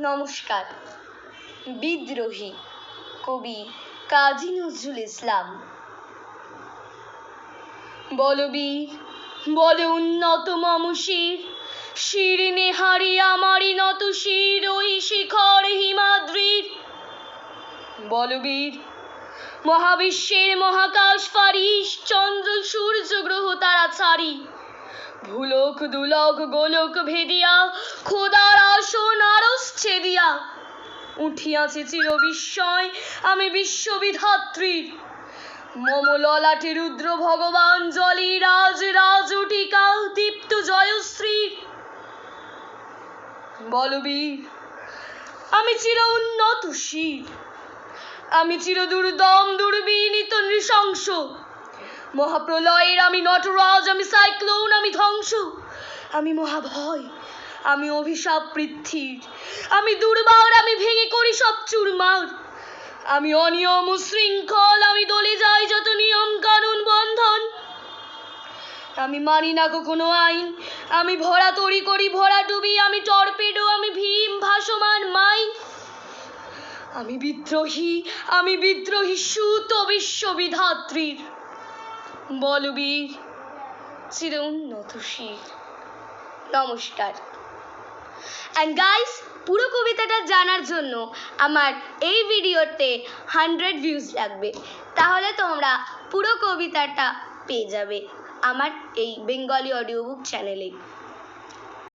নমস্কার। বিদ্রোহী কবি কাজী নজরুল ইসলাম। বলবীর, বলে উন্নত মম শির শির নেহারি আমারি নত শির, ওই শিখর হিমাদ্রির। বলবীর, মহাবিশ্বের মহাকাশ ফারিস, চন্দ্র সূর্য গ্রহ তারা ছাড়ি। ভুলক, দুলক, গোলক ভেদিয়া, খোদার আসন আরস ছেদিয়া। উঠিয়াছে চির বিস্ময় আমি বিশ্ববিধাত্রীর মম রুদ্র ভগবান জলি, রাজ রাজ উটিকা দীপ্ত জয়শ্রীর বলবীর আমি চির উন্নত শির আমি চির দুর্দম দুর্বিনীত নৃশংস। মহাপ্রলয়ের আমি নটরাজ, আমি সাইক্লোন, আমি ধ্বংস। আমি মহাভয়, আমি অভিশাপ পৃথ্বীর। আমি দুর্বার, আমি ভেঙে করি সব চুরমার। আমি অনিয়ম শৃঙ্খল, আমি দলে যাই যত নিয়ম কানুন বন্ধন। আমি মানি না কখনো আইন। আমি ভরা তরি করি, ভরা ডুবি। আমি টর্পেডো, আমি ভীম, ভাসমান মাই। আমি বিদ্রোহী আমি বিদ্রোহী সুত বিশ্ববিধাত্রীর। বলবীর চির উন্নত শির নমস্কার। অ্যান্ড গাইস পুরো কবিতাটা জানার জন্য আমার এই ভিডিওতে হান্ড্রেড ভিউজ লাগবে। তাহলে তোমরা পুরো কবিতাটা পেয়ে যাবে আমার এই বেঙ্গলি অডিও বুক চ্যানেলে